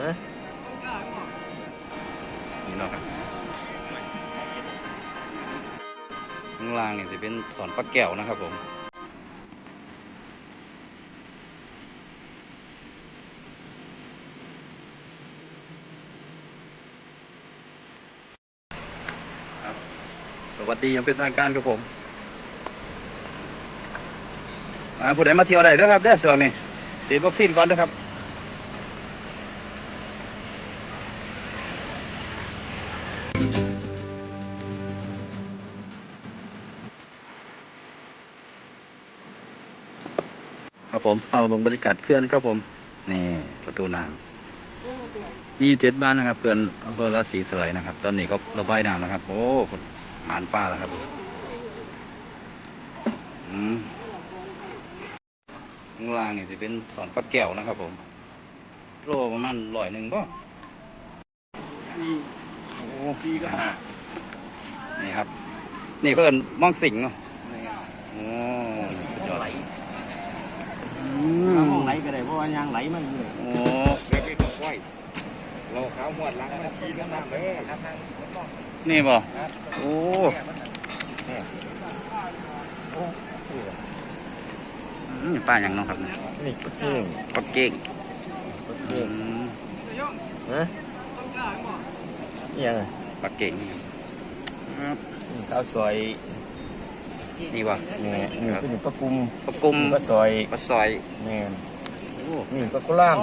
ฮะนี่เนาะครับข้างล่างเนี่ยจะเป็นสอนปลาแก้วนะครับผมสวัสดียังเป็นทางการครับผมอ่าผู้ใดมาเที่ยวได้ด้อครับเด้อช่วงนี้ฉีดวัคซีนก่อนเด้อครับ ครับผมเอาลงบรรยากาศเพื่อนครับผม นี่ประตูน้ำมีเจ็ดบ้านนะครับเพื่อนอำเภอราศีสไลยนะครับ ตอนนี้ก็ระบายน้ำนะครับ โอ้หานป้าแล้วครับอืมข้างล่างนี่จะเป็นสอนปัดแก้วนะครับผม โลประมาณร้อยหนึ่งก็ โอ้พี่ก็นี่ครับ นี่เพื่อนมองสิงเนาะโอ้สุดยอดไหลอืน้ำมไหลก็ได้เพราะว่ายางไหลมันเลยโอ้เล็กๆก็ค่อยเราขาวหมวดล้างมันชี้น้ำเลยน้ำน้ำนี่บ่ครับโอ้อืมป้าอย่างน้องครับเนี่ยนี่ก็เก่งปักเก่งก็อืเก่งมฮะ นี่ยังไงปักเก่งครับข้าวซอยนี่บ่นี่นี่คือปลากุมปักกุมปลาซอยปลาซอยนี่โอ้นี่ปลากุล่าม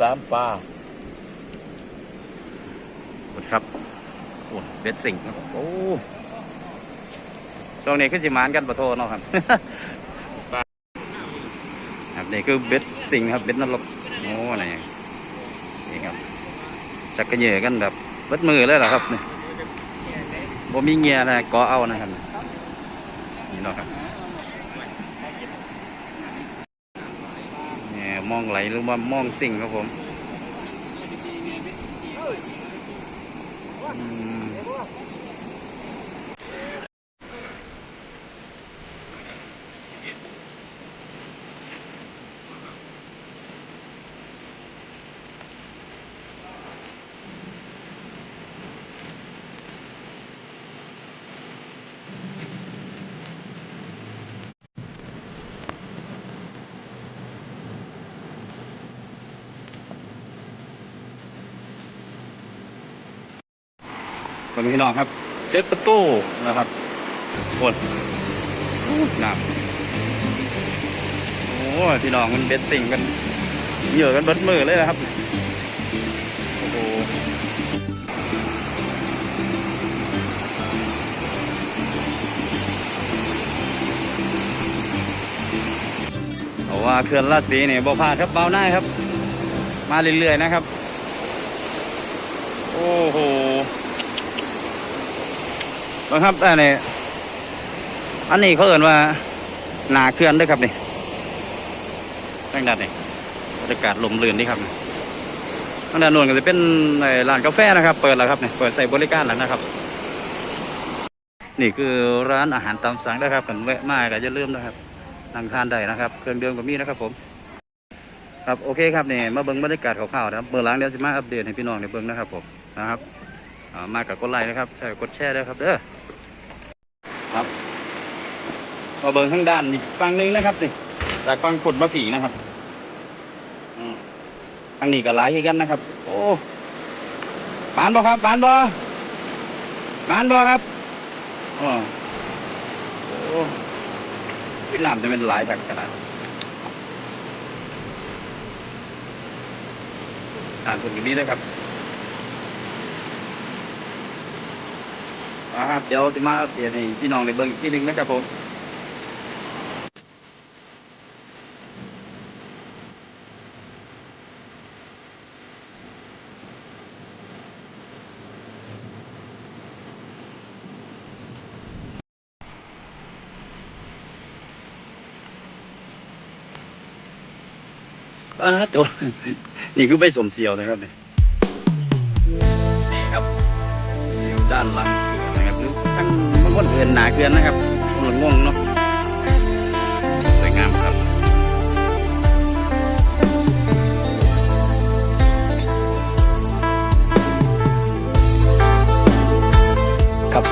สามปลาขอบคุณครับโอ้เบ็ดสิงครับโอ้ช่วงนี้ขึ้นสิมานกันปะโทเนาะครับครับนี่คือเบ็ดสิงครับเบ็ดนรกโอ้นี่นี่ครับ จักกระเหยกันแบบเบิดมือเลยเหรอครับนี่บ่มีเงียนะกอเอานะครับนี่เนาะครับเนี่ยมองไหลหรือว่ามองสิ่งครับผมอืม คนพี่น้องครับเจ็ดประตูนะครับคนน้ำโอ้ยพี่น้องมันเบ็ดสิ่งกันเหยื่อกันเบิดมือเลยนะครับโอ้โหว่าเขื่อนลาดสีเนี่ยบ่พลาดครับเบาหน้าครับ มาเรื่อยๆนะครับ โอ้โห นะครับอันนี้อันนี้เขาเอ่นว่าหนาเคลื่อนด้วยครับนี่ตั้งด้านนี่บรรยากาศลมลื่นนี่ครับตั้งด้านโน้นก็จะเป็นร้านกาแฟนะครับ เปิดแล้วครับนี่เปิดใส่บริการแล้วนะครับ นี่คือร้านอาหารตามสั่งนะครับกันแวะมาก็จะเริ่มนะครับนั่งทานได้นะครับ เครื่องเดื่มก็มีนะครับผมครับโอเคครับนี่มาเบิ่งบรรยากาศคร่าวๆนะครับเบิ่งหลังเดี๋ยวสิมาอัปเดตให้พี่น้องได้เบิ่งนะครับผมนะครับ มากับกดไลค์นะครับ ใช่กดแชร์ด้วยครับ เด้อครับมาเบิ่งข้างด้านอีกฝั่งหนึงนะครับนี่จากฝั่งขุดมาผีนะครับอืมทางนี้ก็หลายคือกันนะครับ โอ้บานบ่ครับบานบ่บานบ่ครับอ๋อโอ้พี่น้ำจะเป็นหลายจากขนาดอ่านคนอย่นี้นะครับ ครับ เดี๋ยวจะมาอัปเดตให้พี่น้องในเบิ้งอีกทีหนึงนะครับผมอ่าตัวนี่คือใบสมเสียวนะครับเนี่ยนี่ครับด้านหลัง ทั้งบางคนเอื่นหนาเกินนะครับหลงงงเนาะสวยงามครับครับ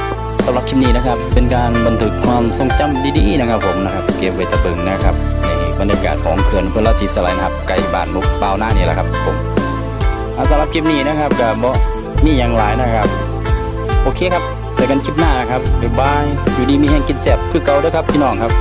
สำหรับคลิปนี้นะครับ เป็นการบันทึกความทรงจำดีๆนะครับผมนะครับ เก็บไว้ตะเบิงนะครับในบรรยากาศของเขื่อนเพื่อราชสีสลายนะครับไก่บานมุกเปล่าหน้านี่แหละครับผมสำหรับคลิปนี้นะครับกับมีอย่างหลายนะครับ โอเคครับ จอกันคลิปหน้านะครับบ๊ายบายอยู่ดีมีแห่งกินแสบคือเก่าด้วยครับพี่น้องครับ